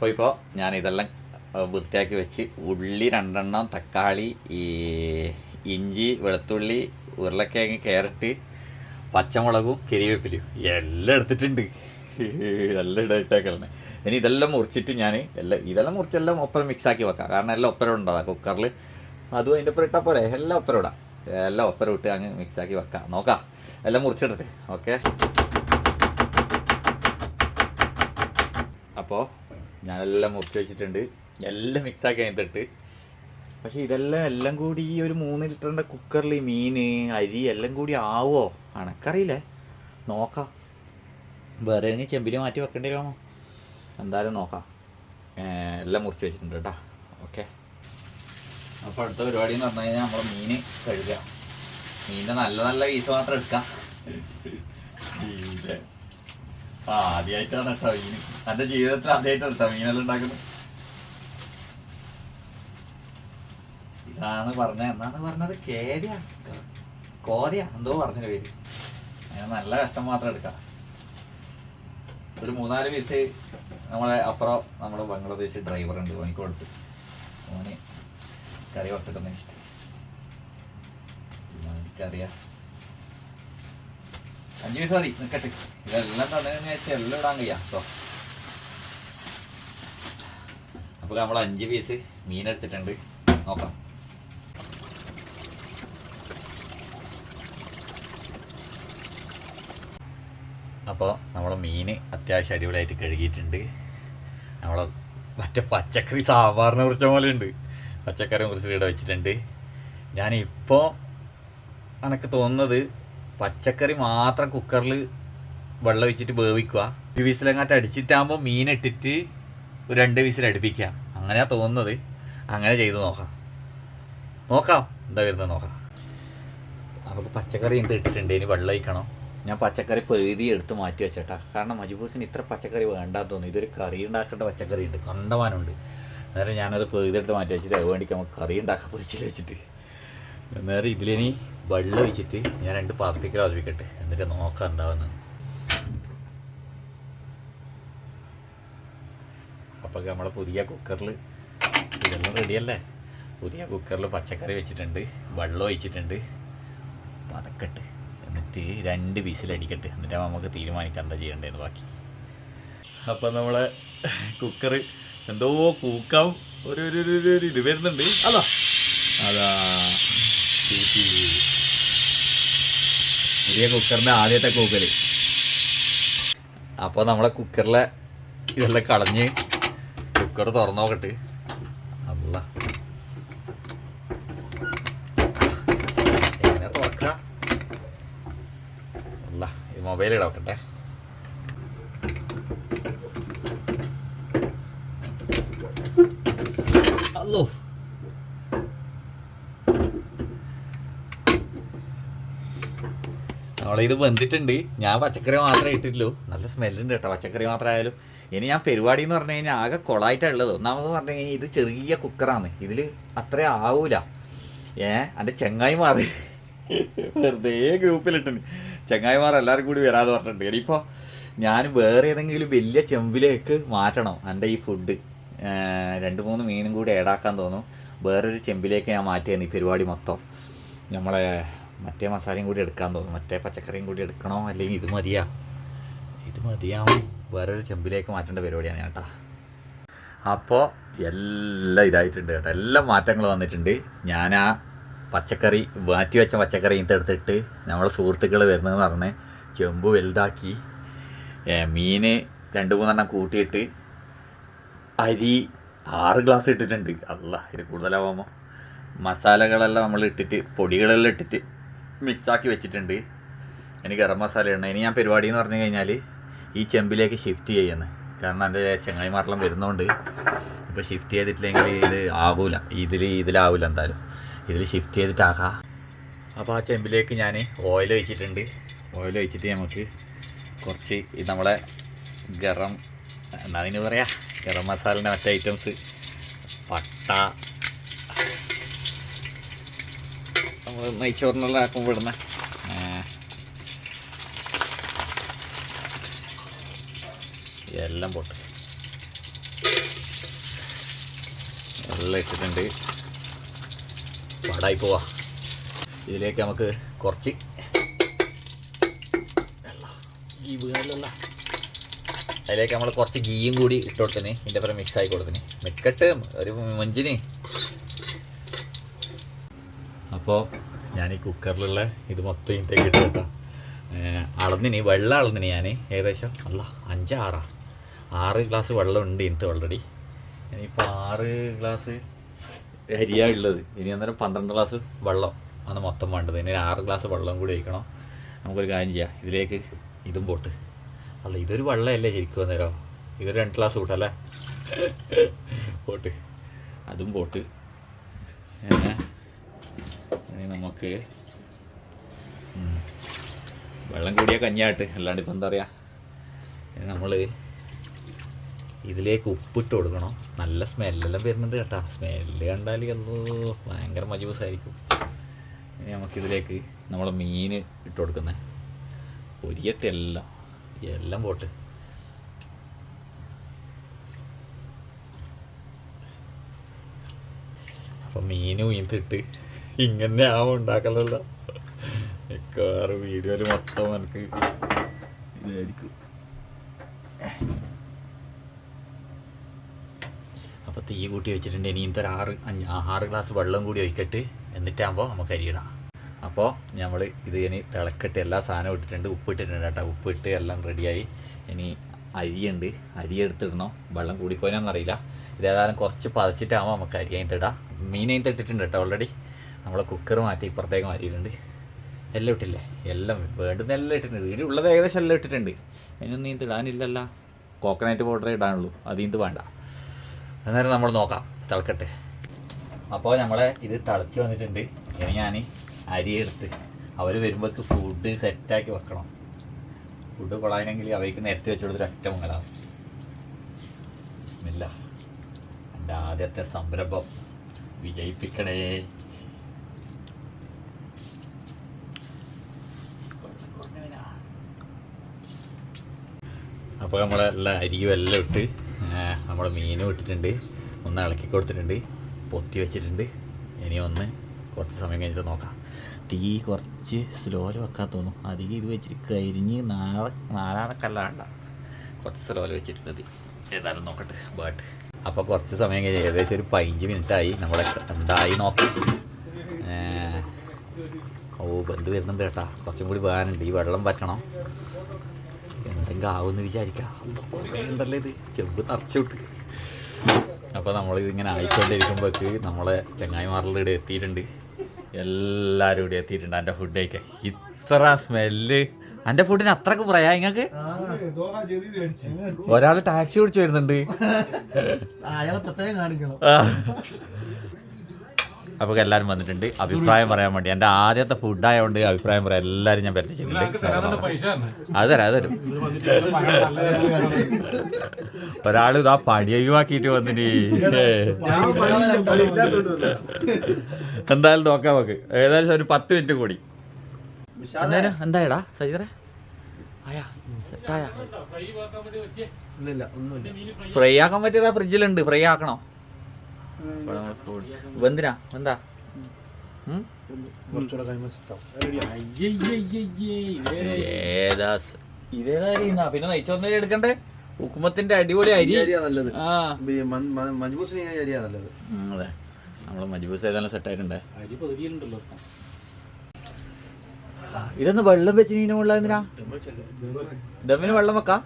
അപ്പോൾ ഇപ്പോൾ ഞാൻ ഇതെല്ലാം വൃത്തിയാക്കി വെച്ച് ഉള്ളി രണ്ടെണ്ണം തക്കാളി ഈ ഇഞ്ചി വെളുത്തുള്ളി ഉരുളക്കിഴങ്ങ് ക്യാരറ്റ് പച്ചമുളകും കരിവേപ്പിലയും എല്ലാം എടുത്തിട്ടുണ്ട്. എല്ലാം ഇടയിട്ടേക്കലാണ്. ഇനി ഇതെല്ലാം മുറിച്ചിട്ട് ഞാൻ എല്ലാം ഇതെല്ലാം മുറിച്ചെല്ലാം ഒപ്പരം മിക്സാക്കി വെക്കാം. കാരണം എല്ലാം ഒപ്പരം ഉണ്ടാകാം കുക്കറിൽ അതും അതിന്റെ ഒപ്പം ഇട്ടാൽ പോരെ എല്ലാം ഒപ്പരം ഇടാം. എല്ലാം ഒപ്പരം ഇട്ട് അങ്ങ് മിക്സാക്കി വെക്കാം. നോക്കാം. എല്ലാം മുറിച്ചിടട്ടെ. ഓക്കെ. അപ്പോൾ ഞാനെല്ലാം മുറിച്ച് വെച്ചിട്ടുണ്ട്. എല്ലാം മിക്സാക്കി കഴിഞ്ഞിട്ട് പക്ഷേ ഇതെല്ലാം എല്ലാം കൂടി ഈ ഒരു മൂന്ന് ലിറ്ററിന്റെ കുക്കറിൽ മീൻ അരി എല്ലാം കൂടി ആവോ? അണക്കറിയില്ലേ നോക്കാം. വേറെ ഏതെങ്കിലും ചെമ്പിൽ മാറ്റി വെക്കേണ്ടി വരുമോ എന്തായാലും നോക്കാം. എല്ലാം മുറിച്ച് വെച്ചിട്ടുണ്ട് കേട്ടോ. ഓക്കെ. അപ്പോൾ അടുത്ത പരിപാടി എന്ന് പറഞ്ഞു കഴിഞ്ഞാൽ നമ്മൾ മീൻ കഴുകുക മീനിന്റെ നല്ല നല്ല പീസ് മാത്രം എടുക്കാം. ആ ആദ്യമായിട്ടാണ് കേട്ടോ മീൻ. എന്റെ ജീവിതത്തിൽ ആദ്യമായിട്ടാണ് കേട്ടോ മീനെല്ലാം ഉണ്ടാക്കുന്നത്. ഇതാണ് പറഞ്ഞത്. എന്നാണ് പറഞ്ഞത്? കേരിയ. കോരിയ. എന്തോ പറഞ്ഞ പേര്. ഞാൻ നല്ല കഷ്ടം മാത്രം എടുക്കാം. ഒരു മൂന്നാൽ പീസ് നമ്മളെ അപ്പുറം നമ്മുടെ ബംഗ്ലാദേശ് ഡ്രൈവർ ഉണ്ട്. ഓനിക്ക് കൊടുത്ത്. ഓന് കറി കൊടുത്തിട്ടൊന്നും ഇഷ്ടം. എനിക്കറിയാം അഞ്ച് പൈസ മതി നിൽക്കട്ടെ ഇതെല്ലാം തന്നെ വെച്ചാൽ എല്ലാം ഇടാൻ കഴിയാം കേട്ടോ അപ്പോൾ നമ്മൾ അഞ്ച് പീസ് മീൻ എടുത്തിട്ടുണ്ട്. നോക്കാം. അപ്പോൾ നമ്മളെ മീൻ അത്യാവശ്യം അടിപൊളിയായിട്ട് കഴുകിയിട്ടുണ്ട്. നമ്മളെ മറ്റേ പച്ചക്കറി സാമ്പാറിനെ കുറിച്ച പോലെ ഉണ്ട് പച്ചക്കറിയെ കുറിച്ച് ഇവിടെ വെച്ചിട്ടുണ്ട്. ഞാനിപ്പോൾ എനിക്ക് തോന്നുന്നത് പച്ചക്കറി മാത്രം കുക്കറിൽ വെള്ളം വെച്ചിട്ട് വേവിക്കുക. ഒരു വിസിലങ്ങാട്ട് അടിച്ചിട്ടാകുമ്പോൾ മീൻ ഇട്ടിട്ട് ഒരു രണ്ട് വിസിൽ അടുപ്പിക്കുക. അങ്ങനെയാ തോന്നുന്നത്. അങ്ങനെ ചെയ്ത് നോക്കാം. നോക്കാം. എന്താ വരുന്നത് നോക്കാം. നമുക്ക് പച്ചക്കറി എന്ത് ഇട്ടിട്ടുണ്ട്? ഇനി വെള്ളം ഒഴിക്കണം. ഞാൻ പച്ചക്കറി പെഴുതി എടുത്ത് മാറ്റി വെച്ചേട്ടാ. കാരണം മജുബൂസിന് ഇത്ര പച്ചക്കറി വേണ്ടാന്ന് തോന്നുന്നു. ഇതൊരു കറി ഉണ്ടാക്കേണ്ട പച്ചക്കറി ഉണ്ട്. കണ്ടമാനുണ്ട് അന്നേരം ഞാനത് പെഴുതെടുത്ത് മാറ്റി വെച്ചിട്ട് അത് വേണ്ടിക്ക് നമുക്ക് കറി ഉണ്ടാക്കാൻ പൊരിച്ചിട്ട് വെച്ചിട്ട്. അന്നേരം ഇതിലിനി വെള്ളം വെച്ചിട്ട് ഞാൻ രണ്ട് പാർട്ടിക്കൽ ആലോചിക്കട്ടെ എന്നിട്ട് നോക്കാൻ ഉണ്ടാവുന്നത് അപ്പോൾ നമ്മളെ പുതിയ കുക്കറിൽ ഇതെല്ലാം റെഡിയല്ലേ പുതിയ കുക്കറിൽ പച്ചക്കറി വെച്ചിട്ടുണ്ട് വെള്ളം ഒഴിച്ചിട്ടുണ്ട്. പതക്കട്ട് എന്നിട്ട് രണ്ട് പീസിലടിക്കട്ടെ എന്നിട്ട് നമുക്ക് തീരുമാനിക്കാം എന്താ ചെയ്യേണ്ടതെന്ന് ബാക്കി. അപ്പം നമ്മളെ കുക്കർ എന്തോ കൂക്കാം ഒരു ഒരു ഒരു- ഇത് വരുന്നുണ്ട്. അതാ. അതാ. പുതിയ കുക്കറിന്റെ ആദ്യത്തെ കൂക്കൽ അപ്പോൾ നമ്മളെ കുക്കറിലെ ഇതെല്ലാം കളഞ്ഞ് കുക്കർ തുറന്നു നോക്കട്ടെ. അല്ല. എങ്ങനെ തുറക്കാം അല്ല ഈ മൊബൈൽ അല്ലോ നമ്മളെ ഇത് വെന്തിട്ടുണ്ട്. ഞാൻ പച്ചക്കറി മാത്രമേ ഇട്ടിട്ടുള്ളൂ. നല്ല സ്മെല്ലുണ്ട് കേട്ടോ പച്ചക്കറി മാത്രമായാലും. ഇനി ഞാൻ പരിപാടി എന്ന് പറഞ്ഞു കഴിഞ്ഞാൽ ആകെ കൊളായിട്ടാണ് ഉള്ളത് ഒന്നാമത് പറഞ്ഞു കഴിഞ്ഞാൽ ഇത് ചെറിയ കുക്കറാണ്. ഇതിൽ അത്ര ആവൂല. ഏ എന്റെ ചെങ്ങായി മാറി വെറുതെ ഗ്രൂപ്പിലിട്ടുണ്ട്. ചെങ്ങായിമാർ എല്ലാവരും കൂടി വരാതെ പറഞ്ഞിട്ടുണ്ട്. ഇനിയിപ്പോൾ ഞാൻ വേറെ ഏതെങ്കിലും വലിയ ചെമ്പിലേക്ക് മാറ്റണം എന്റെ ഈ ഫുഡ് രണ്ട് മൂന്ന് മീനും കൂടി ഏടാക്കാൻ തോന്നും വേറൊരു ചെമ്പിലേക്ക് ഞാൻ മാറ്റിയാണ് ഈ പരിപാടി മൊത്തം. നമ്മളെ മറ്റേ മസാലയും കൂടി എടുക്കാൻ തോന്നും മറ്റേ പച്ചക്കറിയും കൂടി എടുക്കണോ? അല്ലെങ്കിൽ ഇത് മതിയാ? ഇത് മതിയാവും. വേറൊരു ചെമ്പിലേക്ക് മാറ്റേണ്ട പരിപാടിയാണ് കേട്ടാ. അപ്പോൾ എല്ലാം ഇതായിട്ടുണ്ട് കേട്ടോ. എല്ലാം മാറ്റങ്ങൾ വന്നിട്ടുണ്ട്. ഞാൻ ആ പച്ചക്കറി മാറ്റി വെച്ച പച്ചക്കറി എടുത്തിട്ട് നമ്മളെ സുഹൃത്തുക്കൾ വരുന്നതെന്ന് പറഞ്ഞ് ചെമ്പ് വലുതാക്കി മീൻ രണ്ട് മൂന്നെണ്ണം കൂട്ടിയിട്ട് അരി ആറ് ഗ്ലാസ് ഇട്ടിട്ടുണ്ട്. അല്ല ഇത് കൂടുതലാവുമ്പോൾ മസാലകളെല്ലാം നമ്മൾ ഇട്ടിട്ട് പൊടികളെല്ലാം ഇട്ടിട്ട് മിക്സാക്കി വെച്ചിട്ടുണ്ട്. ഇനി ഗരം മസാല ഇടണം. ഇനി ഞാൻ പരിപാടി എന്ന് പറഞ്ഞു കഴിഞ്ഞാൽ ഈ ചെമ്പിലേക്ക് ഷിഫ്റ്റ് ചെയ്യുന്നത് കാരണം എന്റെ ചങ്ങായിമാരെല്ലാം വരുന്നതുകൊണ്ട് ഇപ്പോൾ ഷിഫ്റ്റ് ചെയ്തിട്ടില്ലെങ്കിൽ ഇത് ആവൂല. ഇതിൽ ഇതിലാവൂല എന്തായാലും. ഇതിൽ ഷിഫ്റ്റ് ചെയ്തിട്ടാക്കാം അപ്പോൾ ആ ചെമ്പിലേക്ക് ഞാൻ ഓയിൽ ഒഴിച്ചിട്ടുണ്ട്. ഓയിൽ ഒഴിച്ചിട്ട് നമുക്ക് കുറച്ച് നമ്മളെ ഗരം എന്നാണ് അതിന് പറയാ? ഗരം മസാലേന്റെ മറ്റേ ഐറ്റംസ് പട്ട നമ്മൾ നെയ്ച്ചോറിനെല്ലാം ആക്കുമ്പോൾ ഇടുന്ന എല്ലാം പൊട്ട്. എല്ലാം ഇട്ടിട്ടുണ്ട്. പാടായി പോവാ. ഇതിലേക്ക് നമുക്ക് കുറച്ച് ഈ വീണല്ല അതിലേക്ക് നമ്മൾ കുറച്ച് ഗീയും കൂടി ഇട്ട് കൊടുത്തിന് ഇതിന്റെ പേരെ മിക്സ് ആയി കൊടുത്തിന് മിക്കട്ട് ഒരു മഞ്ചിന് അപ്പോൾ ഞാൻ ഈ കുക്കറിലുള്ള ഇത് മൊത്തം ഇതിലേക്ക് ഇട്ട് കേട്ടോ. അളന്നിനി വെള്ളം അളന്നിനി ഞാൻ ഏകദേശം അല്ല അഞ്ച് ആറാ ആറ് ഗ്ലാസ് വെള്ളം ഉണ്ട് ഇതിനകത്ത് ഓൾറെഡി ഇനിയിപ്പോൾ ആറ് ഗ്ലാസ് അരിയാ ഉള്ളത്. ഇനി അന്നേരം പന്ത്രണ്ട് ഗ്ലാസ് വെള്ളം ആണ് മൊത്തം വേണ്ടത്. ഇനി ആറ് ഗ്ലാസ് വെള്ളം കൂടി ഒഴിക്കണം. നമുക്കൊരു കാര്യം ചെയ്യാം. ഇതിലേക്ക് ഇതും പോട്ട്. അല്ല ഇതൊരു വെള്ളമല്ലേ ശരിക്കും അന്നേരം? ഇതൊരു രണ്ട് ഗ്ലാസ് കൂട്ടല്ലേ? പോട്ട്. അതും പോട്ട്. ഏ, ഇനി നമുക്ക് വെള്ളം കൂടിയ കഞ്ഞാട്ട് അല്ലാണ്ട് ഇപ്പം എന്താ പറയുക നമ്മൾ ഇതിലേക്ക് ഉപ്പിട്ട് കൊടുക്കണം. നല്ല സ്മെല്ലെല്ലാം വരുന്നുണ്ട് കേട്ടോ. സ്മെല്ല് കണ്ടാൽ എന്തോ ഭയങ്കര മജൂസായിരിക്കും. ഇനി നമുക്കിതിലേക്ക് നമ്മൾ മീൻ ഇട്ട് കൊടുക്കുന്നത് പൊരിയത്തെ എല്ലാം. എല്ലാം പോട്ട്. അപ്പം മീനും ഇതിട്ട് ഇങ്ങനെ ആവും ഉണ്ടാക്കലല്ലോ. മിക്കവാറും വീഡിയോയിൽ മൊത്തം എനിക്ക് ഇതായിരിക്കും. അപ്പോൾ തീ കൂട്ടി വെച്ചിട്ടുണ്ട്. ഇനി ആറ് ആറ് ഗ്ലാസ് വെള്ളം കൂടി ഒഴിക്കട്ട് എന്നിട്ടാകുമ്പോൾ നമുക്ക് അരിയിടാം അപ്പോൾ നമ്മൾ ഇത് ഇനി തിളക്കട്ട് എല്ലാ സാധനവും ഇട്ടിട്ടുണ്ട്. ഉപ്പ് ഇട്ടിട്ടുണ്ട് കേട്ടോ. ഉപ്പ് ഇട്ട് എല്ലാം റെഡിയായി. ഇനി അരിയുണ്ട്. അരി എടുത്തിടണോ? വെള്ളം കൂടിപ്പോയെന്നറിയില്ല ഇതേതായാലും കുറച്ച് പതച്ചിട്ടാകുമ്പോൾ നമുക്ക് അരി അതിന്റെ ഇടാം. മീൻ അതിന്റെ ഇട്ടിട്ടുണ്ട് കേട്ടോ ഓൾറെഡി നമ്മളെ കുക്കർ മാറ്റി ഇപ്പുറത്തേക്ക് മാറ്റിയിട്ടുണ്ട്. എല്ലാം ഇട്ടില്ലേ? എല്ലാം വേണ്ടുന്ന എല്ലാം ഇട്ടിട്ടുണ്ട്. വീട് ഉള്ളത് ഏകദേശം എല്ലാം ഇട്ടിട്ടുണ്ട്. അതിനൊന്നും നീന്ത് ഇടാനില്ലല്ലോ. Coconut powder ഇടാനുള്ളൂ. അത് നീന്ത് വേണ്ട. അന്നേരം നമ്മൾ നോക്കാം. തിളക്കട്ടെ. അപ്പോൾ നമ്മളെ ഇത് തിളച്ച് വന്നിട്ടുണ്ട്. ഇനി ഞാൻ അരി എടുത്ത് അവർ വരുമ്പോഴേക്ക് ഫുഡ് സെറ്റാക്കി വെക്കണം. ഫുഡ് കൊള്ളാനെങ്കിൽ അവയ്ക്ക് നേരത്തെ വെച്ച് കൊടുത്തിട്ട് ഒറ്റ മുങ്ങലാണ്. ഇല്ല എന്റെ ആദ്യത്തെ സംരംഭം. വിജയിപ്പിക്കണേ. അപ്പോൾ നമ്മളെ എല്ലാ അരിയും എല്ലാം ഇട്ട് നമ്മുടെ മീനും ഇട്ടിട്ടുണ്ട്. ഒന്ന് ഇളക്കി കൊടുത്തിട്ടുണ്ട്. പൊത്തി വെച്ചിട്ടുണ്ട്. ഇനി ഒന്ന് കുറച്ച് സമയം കഴിഞ്ഞിട്ട് നോക്കാം. തീ കുറച്ച് സ്ലോയിൽ വെക്കാൻ തോന്നും അധികം ഇത് വെച്ചിട്ട് കരിഞ്ഞ് നാളെ നാലാണക്കല്ലാണ്ട കുറച്ച് സ്ലോയിൽ വെച്ചിട്ടുണ്ട് തീ ഏതായാലും നോക്കട്ടെ ബാട്ട്. അപ്പോൾ കുറച്ച് സമയം കഴിഞ്ഞ് ഏകദേശം ഒരു പതിനഞ്ച് മിനിറ്റായി നമ്മളെ എന്തായി നോക്കാം. ഓ ബന്ധു വരുന്നുണ്ട് കേട്ടാ. കുറച്ചും കൂടി വേനുണ്ട്. ഈ വെള്ളം എന്തെങ്കിലും ആവുമെന്ന് വിചാരിക്കാം. അപ്പൊ കുറേ ഉണ്ടല്ലോ ഇത്. ചെമ്പ് നിറച്ചോട്ട് അപ്പോൾ നമ്മളിതിങ്ങനെ ആയിക്കൊണ്ടിരിക്കുമ്പോഴേക്ക് നമ്മളെ ചങ്ങായിമാരുടെ ഇവിടെ എത്തിയിട്ടുണ്ട്. എല്ലാവരും ഇവിടെ എത്തിയിട്ടുണ്ട്. എന്റെ ഫുഡ് കഴിക്കാൻ. ഇത്ര സ്മെല്ല് എന്റെ ഫുഡിന് അത്രയ്ക്ക് പറയാ നിങ്ങൾക്ക് ഒരാൾ ടാക്സി പിടിച്ചു വരുന്നുണ്ട്. അപ്പോൾ എല്ലാവരും വന്നിട്ടുണ്ട്. അഭിപ്രായം പറയാൻ വേണ്ടി. എന്റെ ആദ്യത്തെ ഫുഡ് ആയതുകൊണ്ട് അഭിപ്രായം പറയാൻ എല്ലാവരും ഞാൻ പറ്റിച്ചിട്ടുണ്ട്. അത് തരാം അത് തരും. ഒരാൾ ഇതാ പണി ഒഴിവാക്കിയിട്ട് വന്നിട്ട് എന്തായാലും നോക്കാം നമുക്ക്. ഏകദേശം ഒരു പത്ത് മിനിറ്റ് കൂടി. എന്തായാലും എന്തായടാ സജിതറെ ആയാ സെറ്റായാ ഫ്രൈ ആക്കാൻ പറ്റിയതാ ഫ്രിഡ്ജിലുണ്ട്. ഫ്രൈ ആക്കണോ? വെന്തിനാ? എന്താ കുറച്ചുകൂടെ കഴിയുമ്പോൾ സെറ്റാവും ഏതാ സ- ഇതേതാ അരിയുന്നാ പിന്നെ നയിച്ചോന്നേ എടുക്കണ്ടേ? ഉക്കുമത്തിന്റെ അടിപൊളി അരി. നല്ലത്. ആ. മജ്ബൂസിന് അരിയാ നല്ലത്. നമ്മളെ അതെ. നമ്മൾ മജ്ബൂസ് ഏതായാലും സെറ്റ് ആയിട്ടുണ്ടേ. ഇതൊന്ന് വെള്ളം വെച്ച് നീനുള്ള എന്തിനാ? ദമ്മിന് വെള്ളം വെക്കാ?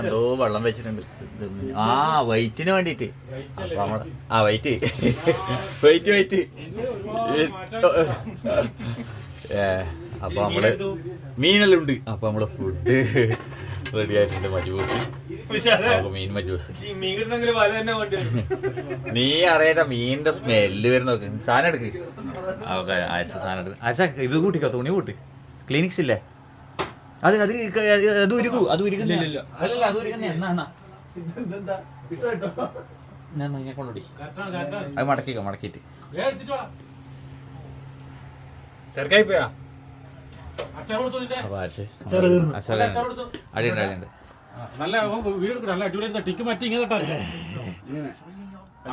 എന്തോ വെള്ളം വെച്ചിട്ടുണ്ട്. ആ വൈറ്റിന് വേണ്ടിട്ട് ആ വൈറ്റ്. White white. ഏ അപ്പൊ നമ്മൾ മീനെല്ലാം ഉണ്ട്. അപ്പൊ നമ്മൾ ഫുഡ് റെഡി ആയിട്ടുണ്ട് മജൂസ്. മീൻ മജൂസ്. നീ അറിയാ മീനിന്റെ സ്മെല്ല് വരുന്ന സാധനം എടുക്ക്. ഓക്കെ ആഴ്ച സാധനം എടുക്ക്. ആഴ്ച ഇത് കൂട്ടിക്കോ തുണി കൂട്ടി. ക്ലിനിക്സ് ഇല്ലേ? അത് അത് അത് ഉരുകൂ അത് ഉരുകുന്ന അല്ലല്ല അത് ഉരുകുന്ന എന്നാ ഞാൻ അത് മടക്കിക്കോ മടക്കിയിട്ട്. അപ്പൊ ആഴ്ച അടിയുണ്ട് അടിയുണ്ട് നല്ല വീട് നല്ല അടിപൊളി ടിക്ക് മാറ്റി ഇങ്ങനെ തട്ടാ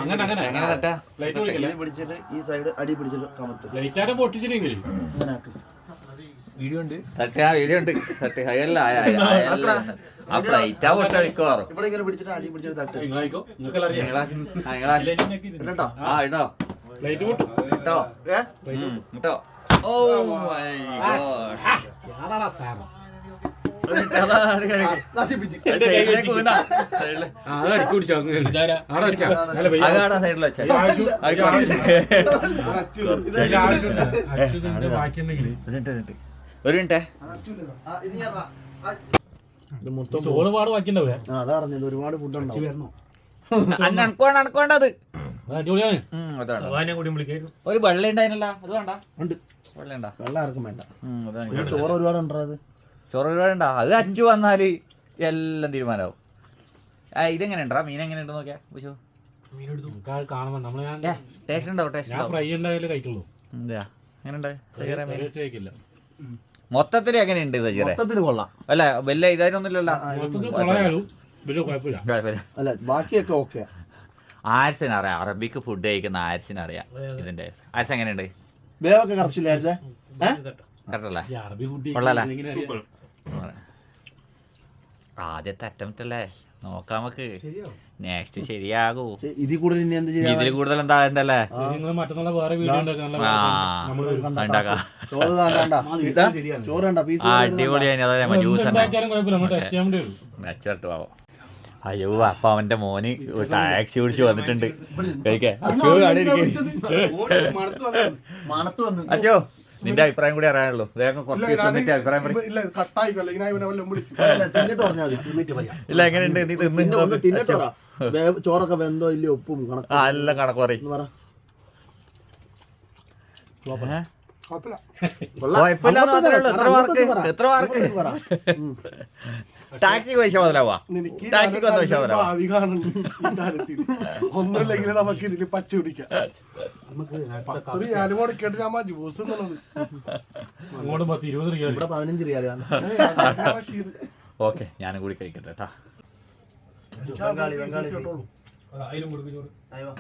അങ്ങനെ അങ്ങനെ. എങ്ങനെ തട്ടാ? ലൈറ്റ് വിളിക്കില്ല ഇത് പിടിച്ചിട്ട് ഈ സൈഡ് അടി പിടിച്ചിട്ട് കമത്ത്. വീഡിയോ ഉണ്ട്. തട്ടാ വീഡിയോ ഉണ്ട്. തട്ട് അയല്ല അയല്ല ആ പ്ലേറ്റാ പൊട്ട മിക്കവാറും. ഇവിടെ ഇങ്ങനെ പിടിച്ചിട്ട് അടി പിടിച്ചിട്ട് തട്ട്. നിങ്ങളായിക്കോ നിങ്ങളാ ലൈറ്റ് പൊട്ടും. ഉം, my ഓ മൈ ഗോഡ് യാതാടാ സാധനം നശിപ്പിച്ച് അത് അടിച്ചു പിടിച്ചോ ആടെ വെച്ചാ നല്ല വെയിൽ സൈഡിൽ വെച്ചാ ആവശ്യം ഇത് ആവശ്യമുണ്ട് ഒരു മിനിറ്റേ ആ, ഇത് ഞാൻ റാ- ആ, ചോറ് പാട് ബാക്കിയുണ്ടാവേ ആ, അതാ പറഞ്ഞത് ഒരുപാട് ഫുഡ് ഉണ്ടാവും അടിപൊളിയാണ് ഒരു വെള്ളം ഉണ്ടായിരുന്നല്ല അത് വേണ്ട. ഉണ്ട്. വെള്ള ഉണ്ടാ വെള്ളം ആർക്കും വേണ്ട പിന്നെ ചോറ് ഒരുപാട് ഉണ്ടോ അത്. ചോറ് അത് അച്ചു വന്നാൽ എല്ലാം തീരുമാനമാവും. ആ ഇതെങ്ങനെ ഉണ്ടാ മീൻ എങ്ങനെ ഉണ്ട് നോക്കിയാ കാണുമ്പോ നമ്മൾ ഞാൻ ടേസ്റ്റ് ഉണ്ടാവും ടേസ്റ്റ് ഞാൻ ഫ്രൈ ഉണ്ടായാലേ കഴിക്കുള്ളൂ. എന്താ എങ്ങനെ മൊത്തത്തിൽ എങ്ങനെ ഉണ്ട് സജീറ മൊത്തത്തിൽ കൊള്ളാം. അല്ല വല്ല കുഴപ്പമില്ല. അല്ല ബാക്കിയൊക്കെ ഓക്കെ ആരിസിന് അറിയാം അറബിക്ക് ഫുഡ് കഴിക്കുന്ന ആരിസിനറിയാം ഇതിന്റെ. ആരിസ് എങ്ങനെയുണ്ട്? വേവൊക്കെ അറിയാം? ആദ്യത്തെ അറ്റംപ്റ്റ് അല്ലേ നോക്കാം നമുക്ക്. നെക്സ്റ്റ് ശരിയാകൂ. ഇതിൽ കൂടുതൽ ഇതിൽ കൂടുതൽ ആ. അടിപൊളിയായി. അതായത് ജ്യൂസ് ഉണ്ടാക്കിയാലും അയ്യോ അപ്പൊ അവന്റെ മോന് ഒരു ടാക്സി പിടിച്ച് വന്നിട്ടുണ്ട്. അച്ഛോ നിന്റെ അഭിപ്രായം കൂടി അറിയാനുള്ളൂ. വേഗം കുറച്ച് തിന്നിട്ട് അഭിപ്രായം പറയും. ഇല്ല എങ്ങനെയുണ്ട്? നീ തിന്ന് ചോറൊക്കെ വെന്തോ ഇല്ല ഉപ്പും കണക്ക്. എല്ലാം കണക്ക് പറയും. എത്ര മാർക്ക്? എത്ര മാർക്ക്? ടാക്സിക്ക് പൈസ മുതലാവാ ടാക്സിക്ക് വന്ന പൈസ മുതലാവാ ഭാവി കാണുന്നുണ്ട്. ഒന്നുമില്ലെങ്കിൽ നമുക്ക് ഇതിൽ പച്ച പിടിക്കാം. പത്ത് ഞാൻ ജ്യൂസ് എന്നുള്ളത്. അങ്ങോട്ട് പത്ത് ഇരുപത് റിയാൽ ഇവിടെ പതിനഞ്ച് റിയാലാണ് ഓക്കെ ഞാനും കൂടി കഴിക്കട്ടെ കേട്ടാ. ബംഗാളി ബംഗാളി അതിലും കൊടുക്കും ചോറ്. അയ്യോ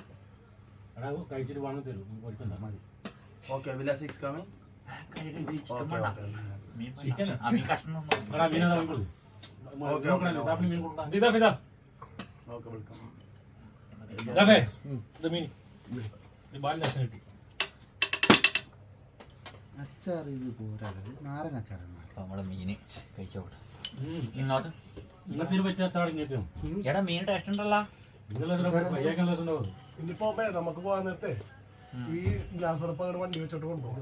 കഴിച്ചിട്ട് വേണം തരും. ഓക്കെ വില സിക്സ് കമ്മിങ്. മീൻ മീൻ. കിട്ടി. അച്ചാർ ഇത് പോരാ. നാരങ്ങ അച്ചാറാണ് നമ്മുടെ മീന് കഴിച്ചോട്ടെ. ഇങ്ങോട്ട്. എടാ മീൻ ടേസ്റ്റ് ഉണ്ടല്ലോ. ഇന്നിപ്പോ നമുക്ക് പോകാൻ നേരത്തെ ഈ ഗ്ലാസ് ഉറപ്പ് അങ്ങോട്ട് വണ്ടി വെച്ചോട്ട് കൊണ്ടുപോകും.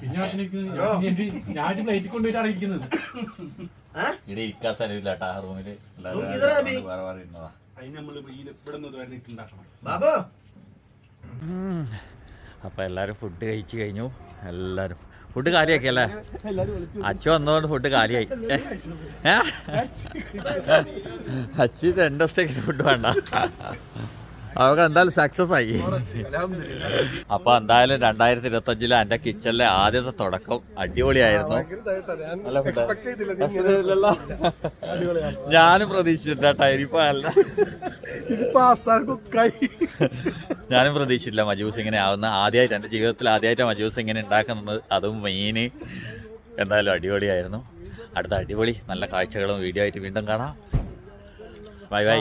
പിന്നെ ഞാൻ പ്ലേറ്റ് കൊണ്ടുപോയിട്ടാണ് ഇരിക്കുന്നത്. ഇവിടെ ഇരിക്കാൻ സ്ഥലമില്ല കേട്ടാ ആ റൂമിൽ അപ്പൊ എല്ലാരും ഫുഡ് കഴിച്ചു കഴിഞ്ഞു. എല്ലാരും. ഫുഡ് കാര്യാക്കി അല്ലേ? അച്ഛൻ വന്നതുകൊണ്ട് ഫുഡ് കാലിയായി. ഏ? അച്ഛൻ രണ്ടു ദിവസത്തേക്ക് ഫുഡ് വേണ്ട. അവർക്ക് എന്തായാലും സക്സസ് ആയി. അപ്പൊ എന്തായാലും രണ്ടായിരത്തി ഇരുപത്തി അഞ്ചിലെ എന്റെ കിച്ചണിലെ ആദ്യത്തെ തുടക്കം അടിപൊളിയായിരുന്നു. ഞാനും അല്ല. പാസ്ത കുക്കായി ഞാനും പ്രതീക്ഷിച്ചില്ല മജൂസ് ഇങ്ങനെ ആവുന്ന ആദ്യമായിട്ട് എന്റെ ജീവിതത്തിൽ ആദ്യമായിട്ട് മജൂസ് ഇങ്ങനെ ഉണ്ടാക്കുന്നത് അതും മെയിന് എന്തായാലും അടിപൊളിയായിരുന്നു. അടുത്ത അടിപൊളി നല്ല കാഴ്ചകളും വീഡിയോ ആയിട്ട് വീണ്ടും കാണാം. Bye bye.